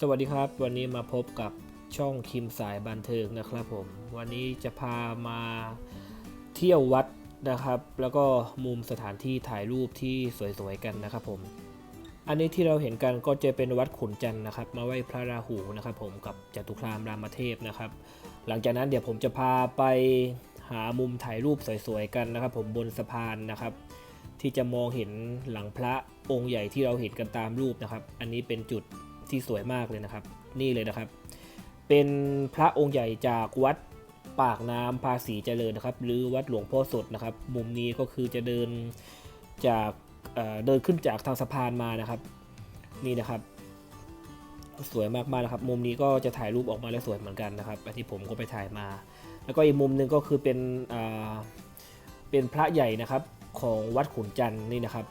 สวัสดีครับ วันนี้มาพบกับช่องคิมสายบันเทิงนะครับผม วันนี้จะพามาเที่ยววัดนะครับ แล้วก็มุมสถานที่ถ่ายรูปที่สวยๆกันนะครับผม อันนี้ที่เราเห็นกันก็จะเป็นวัดขุนจันทร์นะครับ มาไหว้พระราหูนะครับ ผมกับจตุคามรามเทพนะครับ หลังจากนั้นเดี๋ยวผมจะพาไปหามุมถ่ายรูปสวยๆกันนะครับ ผมบนสะพานนะครับที่จะมองเห็นหลังพระองค์ใหญ่ที่เราเห็นกันตามรูปนะครับ อันนี้เป็นจุด ที่สวยมากเลยนะครับ นี่เลยนะครับ เป็นพระองค์ใหญ่จากวัดปากน้ำภาษีเจริญนะครับ หรือวัดหลวงพ่อสดนะครับ มุมนี้ก็คือจะเดินจากเเดินขึ้นจากทางสะพานมานะครับ นี่นะครับ สวยมากๆนะครับ มุมนี้ก็จะถ่ายรูปออกมาแล้วสวยเหมือนกันนะครับอันที่ผมก็ไปถ่ายมา แล้วก็อีกมุมหนึ่งก็คือเป็นเป็นพระใหญ่นะครับของวัดขุนจันทร์นี่นะครับ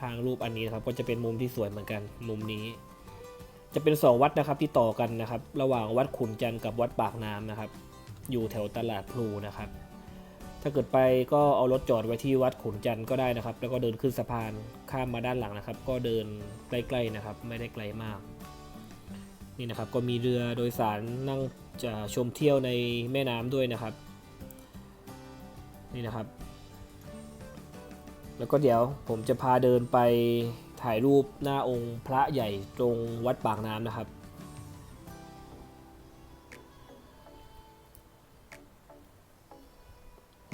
ทางรูปอันนี้นะครับก็จะเป็นมุมที่สวยเหมือนกัน มุมนี้ จะเป็นสองวัดนะครับที่ต่อกันนะครับ ระหว่างวัดขุนจันทร์กับวัดปากน้ำนะครับ อยู่แถวตลาดพลูนะครับ ถ้าเกิดไปก็เอารถจอดไว้ที่วัดขุนจันทร์ก็ได้นะครับ แล้วก็เดินขึ้นสะพานข้ามมาด้านหลังนะครับ ก็เดินใกล้ๆนะครับ ไม่ได้ไกลมาก นี่นะครับก็มีเรือโดยสารนั่งจะชมเที่ยวในแม่น้ำด้วยนะครับ นี่นะครับ แล้วก็เดี๋ยวผมจะพาเดินไปถ่ายรูปหน้าองค์พระใหญ่ตรงวัดปากน้ำนะครับ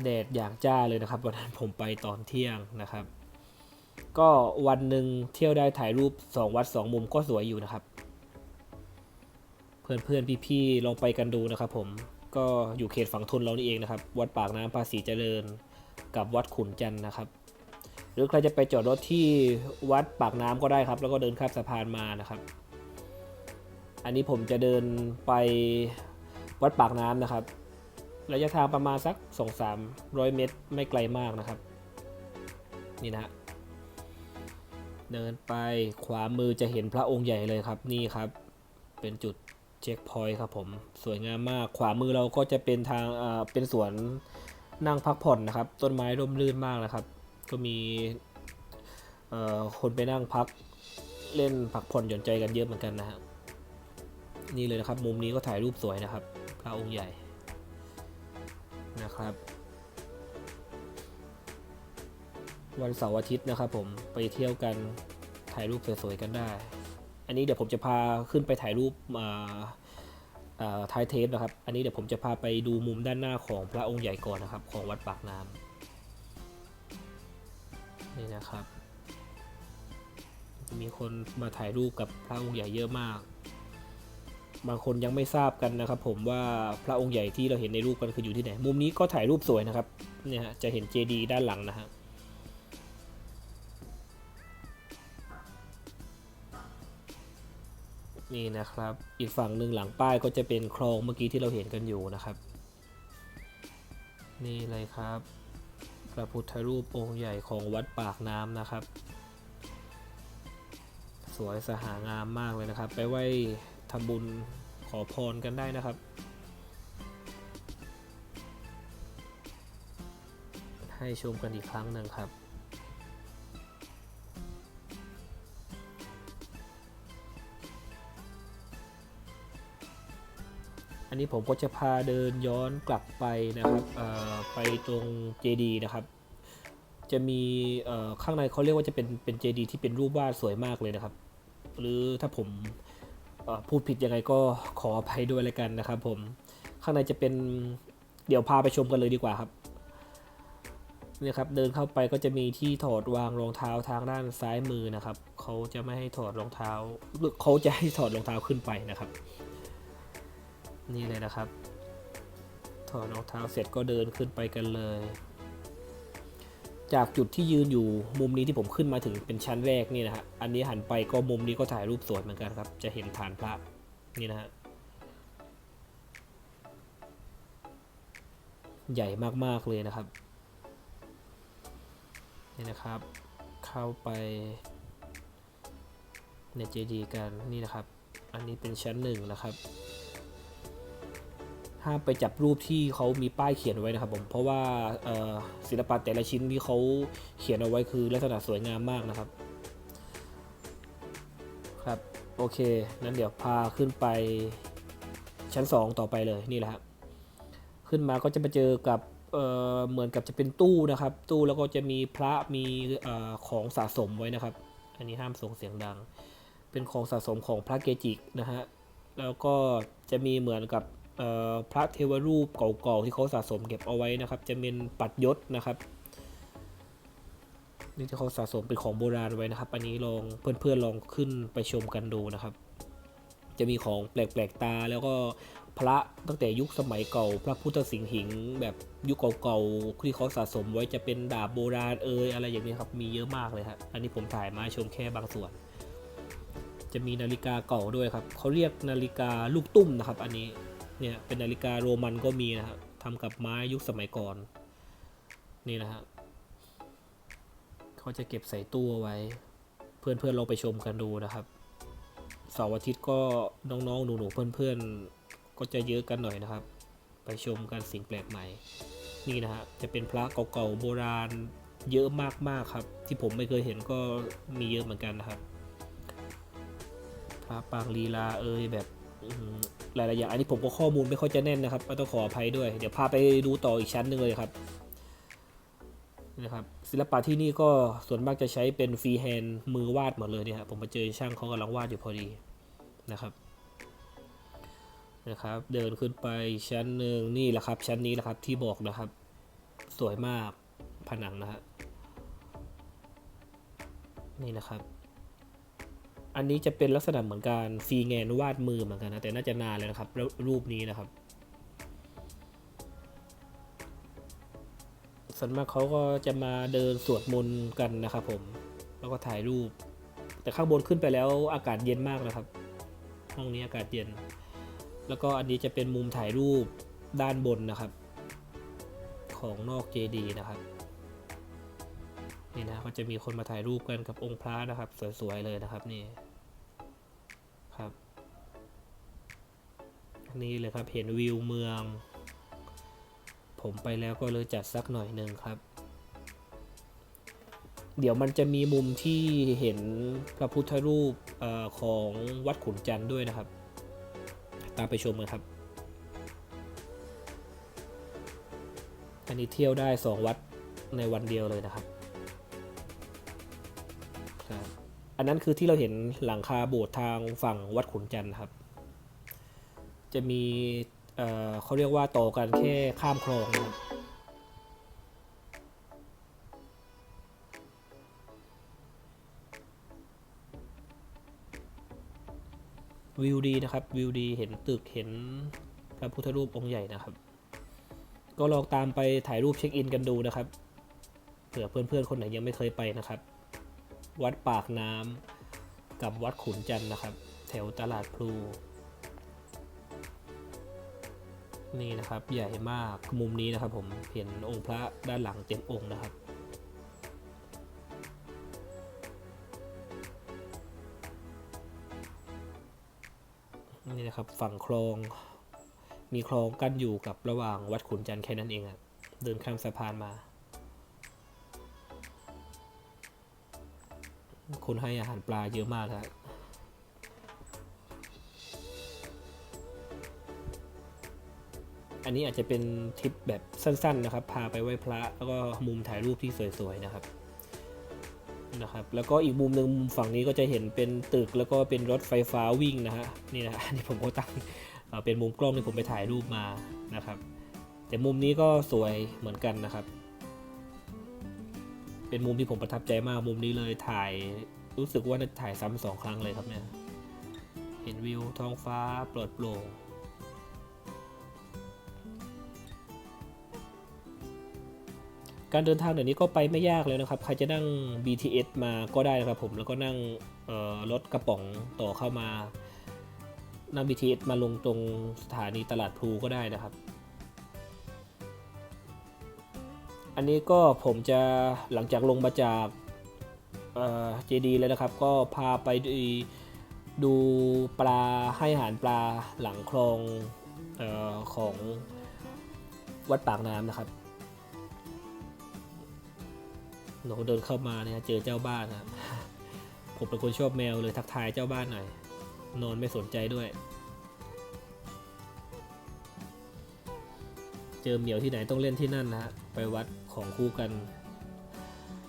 แดดอย่างจ้าเลยนะครับ วันนั้นผมไปตอนเที่ยงนะครับ ก็วันหนึ่งเที่ยวได้ถ่ายรูป 2 วัด 2 มุมก็สวยอยู่นะครับ เพื่อนๆพี่ๆลองไปกันดูนะครับผมก็อยู่เขตฝั่งทนเรานี่เองนะครับ วัดปากน้ำภาษีเจริญ กับวัดขุนจันทร์นะครับ รือใครจะไปจอดรถที่วัดปากน้ำก็ได้ครับ แล้วก็เดินข้ามสะพานมานะครับ อันนี้ผมจะเดินไปวัดปากน้ำนะครับ ระยะทางประมาณสัก 2-300 เมตรไม่ไกลมากนะครับ นี่นะฮะเดินไปขวามือจะเห็นพระองค์ใหญ่เลยครับ นี่ครับ เป็นจุดเช็คพอยต์ครับผม สวยงามมาก ขวามือเราก็จะเป็นทางเป็นสวนนั่งพักผ่อนนะครับ ต้นไม้ร่มรื่นมากนะครับ ก็มีคนไปนั่งพักเล่นพักผ่อนหย่อนใจกันเยอะเหมือนกันนะฮะนี่เลยนะครับ มุมนี้ก็ถ่ายรูปสวยนะครับพระองค์ใหญ่นะครับ วันเสาร์อาทิตย์นะครับ ผมไปเที่ยวกันถ่ายรูปสวยๆกันได้ อันนี้เดี๋ยวผมจะพาขึ้นไปถ่ายรูปมาท้ายเทปนะครับ อันนี้เดี๋ยวผมจะพาไปดูมุมด้านหน้าของพระองค์ใหญ่ก่อนนะครับ ของวัดปากน้ำ นี่นะครับ มีคนมาถ่ายรูปกับพระองค์ใหญ่เยอะมาก บางคนยังไม่ทราบกันนะครับ ผมว่าพระองค์ใหญ่ที่เราเห็นในรูปกันคืออยู่ที่ไหน มุมนี้ก็ถ่ายรูปสวยนะครับ เนี่ยฮะจะเห็นเจดีด้านหลังนะฮะนี่นะครับ อีกฝั่งหนึ่งหลังป้ายก็จะเป็นคลองเมื่อกี้ที่เราเห็นกันอยู่นะครับ นี่เลยครับ ระพุทธรูปองค์ใหญ่ของวัดปากน้ำนะครับ สวยสหางามมากเลยนะครับ ไปไหว้ทำบุญขอพรกันได้นะครับ ให้ชมกันอีกครั้งหนึ่งครับ นนี้ผมก็จะพาเดินย้อนกลับไปนะครับไปตรงเจดีนะครับ จะมีข้างในเขาเรียกว่าจะเป็นเป็นเจดีที่เป็นรูปวาดสวยมากเลยนะครับ หรือถ้าผมพูดผิดยังไงก็ขออภัยด้วยล้วกันนะครับ ผมข้างในจะเป็นเดี๋ยวพาไปชมกันเลยดีกว่าครับนี่ครับเดินเข้าไปก็จะมีที่ถอดวางรองเท้าทางด้านซ้ายมือนะครับเขาจะไม่ให้ถอดรองเท้าหรือเขาจะให้ถอดรองเท้าขึ้นไปนะครับ นี่เลยนะครับ ถอดรองเท้าเสร็จก็เดินขึ้นไปกันเลย จากจุดที่ยืนอยู่มุมนี้ที่ผมขึ้นมาถึงเป็นชั้นแรกนี่นะฮะอันนี้หันไปก็มุมนี้ก็ถ่ายรูปสวยเหมือนกันครับ จะเห็นฐานพระนี่นะฮะใหญ่มากๆเลยนะครับนี่นะครับ เข้าไปในเจดีย์กันนี่นะครับ อันนี้เป็นชั้นหนึ่งนะครับ ห้ามไปจับรูปที่เขามีป้ายเขียนไว้นะครับผมเพราะว่าศิลปะแต่ละชิ้นที่เขาเขียนเอาไว้คือลักษณะสวยงามมากนะครับครับโอเคนั้นเดี๋ยวพาขึ้นไปชั้น 2 ต่อไปเลยนี่แหละครับขึ้นมาก็จะไปเจอกับเเหมือนกับจะเป็นตู้นะครับ ตู้แล้วก็จะมีพระมีอของสะสมไว้นะครับ อันนี้ห้ามส่งเสียงดัง เป็นของสะสมของพระเกจินะฮะแล้วก็จะมีเหมือนกับ พระเทวรูปเก่าๆที่เขาสะสมเก็บเอาไว้นะครับ จะเป็นปัดยศนะครับนี่ที่เขาสะสมเป็นของโบราณไว้นะครับ อันนี้ลองเพื่อนๆลองขึ้นไปชมกันดูนะครับ จะมีของแปลกๆตาแล้วก็พระตั้งแต่ยุคสมัยเก่า พระพุทธสิงหิง แบบยุคเก่าๆที่เขาสะสมไว้จะเป็นดาบโบราณเอยอะไรอย่างนี้ครับมีเยอะมากเลยครับอันนี้ผมถ่ายมาชมแค่บางส่วน จะมีนาฬิกาเก่าด้วยครับเขาเรียกนาฬิกาลูกตุ้มนะครับ อันนี้ เนี่ยเป็นนาฬิกาโรมันก็มีนะครับทำกับไม้ยุคสมัยก่อน นี่นะฮะเขาจะเก็บใส่ตู้เอาไว้ เพื่อนๆลองไปชมกันดูนะครับเสาร์อาทิตย์ก็น้องๆหนูๆเพื่อนๆ ก็จะเยอะกันหน่อยนะครับ ไปชมกันสิ่งแปลกใหม่ นี่นะฮะจะเป็นพระเก่าๆโบราณเยอะมากๆครับ ที่ผมไม่เคยเห็นก็มีเยอะเหมือนกันนะครับพระปางลีลาเอยแบบ หือหลายๆอย่างอันนี้ผมก็ข้อมูลไม่ค่อยจะแน่นนะครับก็ต้องขออภัยด้วย เดี๋ยวพาไปดูต่ออีกชั้นหนึ่งเลยครับนะครับศิลปะที่นี่ก็ส่วนมากจะใช้เป็นฟรีแฮนด์มือวาดหมดเลยเนี่ยครับผมมาเจอช่างเขากำลังวาดอยู่พอดีนะครับนะครับเดินขึ้นไปชั้นหนึ่งนี่แหละครับชั้นนี้แหละครับที่บอกนะครับ สวยมากผนังนะฮะนี่นะครับ อันนี้จะเป็นลักษณะเหมือนการฟรีแงนวาดมือเหมือนกันนะแต่น่าจะนานแล้วนะครับแล้วรูปนี้นะครับส่วนมากเขาก็จะมาเดินสวดมนต์กันนะครับผมแล้วก็ถ่ายรูป แต่ข้างบนขึ้นไปแล้วอากาศเย็นมากนะครับ ห้องนี้อากาศเย็น แล้วก็อันนี้จะเป็นมุมถ่ายรูปด้านบนนะครับ ของนอกเจดีย์นะครับนี่นะก็จะมีคนมาถ่ายรูปกันกับองค์พระนะครับ สวยๆเลยนะครับนี่ นี่เลยครับ เห็นวิวเมือง ผมไปแล้วก็เลยจัดสักหน่อยหนึ่งครับ เดี๋ยวมันจะมีมุมที่เห็นพระพุทธรูปอของวัดขุนจันทร์ด้วยนะครับ ตามไปชมกันครับ อันนี้เที่ยวได้สองวัดในวันเดียวเลยนะครับครับอันนั้นคือที่เราเห็นหลังคาโบสถ์ทางฝั่งวัดขุนจันทร์ครับ จะมีเอ่อเขาเรียกว่าโตกันแค่ข้ามคลองนะครับวิวดีนะครับวิวดีเห็นตึกเห็นพระพุทธรูปองค์ใหญ่นะครับ ก็ลองตามไปถ่ายรูปเช็คอินกันดูนะครับเผื่อเพื่อนๆคนไหนยังไม่เคยไปนะครับ วัดปากน้ำกับวัดขุนจันทร์นะครับ แถวตลาดพลู นี่นะครับใหญ่มากมุมนี้นะครับ ผมเห็นองค์พระด้านหลังเต็มองค์นะครับ นี่นะครับฝั่งคลอง มีคลองกั้นอยู่กับระหว่างวัดขุนจันทร์แค่นั้นเองอะเดินข้ามสะพานมา คนให้อาหารปลาเยอะมากครับ อันนี้อาจจะเป็นทริปแบบสั้นๆนะครับ พาไปไหว้พระแล้วก็มุมถ่ายรูปที่สวยๆนะครับนะครับ แล้วก็อีกมุมหนึ่งมุมฝั่งนี้ก็จะเห็นเป็นตึกแล้วก็เป็นรถไฟฟ้าวิ่งนะฮะนี่นะอันนี้ผมก็ตั้งเป็นมุมกล้องที่ผมไปถ่ายรูปมานะครับ แต่มุมนี้ก็สวยเหมือนกันนะครับ เป็นมุมที่ผมประทับใจมากมุมนี้เลยถ่ายรู้สึกว่าน่าจะถ่ายซ้ำสองครั้งเลยครับเนี่ยเห็นวิวท้องฟ้าปลอดโปร่ง การเดินทางเดี๋ยวนี้ก็ไปไม่ยากเลยนะครับ ใครจะนั่ง BTS มาก็ได้นะครับผมแล้วก็นั่งรถกระป๋องต่อเข้ามานั่ง BTS มาลงตรงสถานีตลาดพลูก็ได้นะครับ อันนี้ก็ผมจะหลังจากลงมาจากเจดีแล้วนะครับ ก็พาไปดูดปลาให้อาหารปลาหลังคลองออของวัดปากน้ำนะครับ หนูเดินเข้ามาเนี่ยเจอเจ้าบ้านนะครับผมเป็นคนชอบแมวเลยทักทายเจ้าบ้านหน่อย นอนไม่สนใจด้วย เจอเหมียวที่ไหนต้องเล่นที่นั่นนะฮะไปวัดของคู่กัน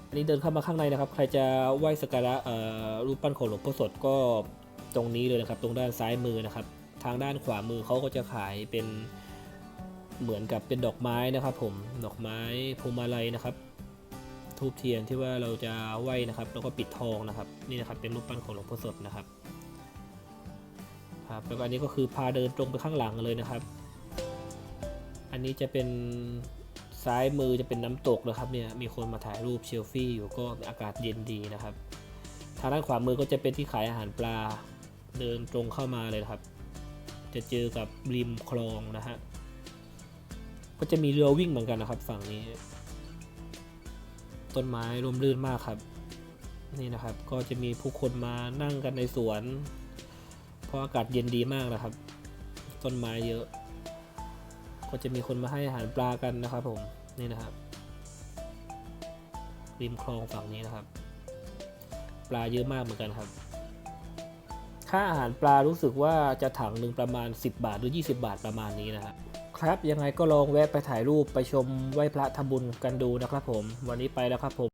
อันนี้เดินเข้ามาข้างในนะครับ ใครจะไหว้สักการะรูปปั้นของหลวงพ่อสดก็ตรงนี้เลยนะครับ ตรงด้านซ้ายมือนะครับ ทางด้านขวามือเขาก็จะขายเป็นเหมือนกับเป็นดอกไม้นะครับ ผมดอกไม้พวงมาลัยนะครับ ทูบเทียนที่ว่าเราจะไหว้นะครับ แล้วก็ปิดทองนะครับ นี่นะครับเป็นรูปปั้นของหลวงพ่อสดนะครับครับแล้วก็อันนี้ก็คือพาเดินตรงไปข้างหลังเลยนะครับ อันนี้จะเป็นซ้ายมือจะเป็นน้ำตกนะครับเนี่ยมีคนมาถ่ายรูปเชลฟี่อยู่ก็อากาศเย็นดีนะครับ ทางด้านขวามือก็จะเป็นที่ขายอาหารปลาเดินตรงเข้ามาเลยครับ จะเจอกับริมคลองนะฮะก็จะมีเรือวิ่งเหมือนกันนะครับ ฝั่งนี้ ต้นไม้ร่มรื่นมากครับ นี่นะครับก็จะมีผู้คนมานั่งกันในสวน เพราะอากาศเย็นดีมากนะครับ ต้นไม้เยอะ ก็จะมีคนมาให้อาหารปลากันนะครับผมนี่นะครับริมคลองฝั่งนี้นะครับ ปลาเยอะมากเหมือนกันครับ ค่าอาหารปลารู้สึกว่าจะถังหนึ่งประมาณ 10 บาทหรือ 20 บาทประมาณนี้นะครับ ครับ ยังไงก็ลองแวะไปถ่ายรูปไปชมไหว้พระทำบุญกันดูนะครับผม วันนี้ไปแล้วครับผม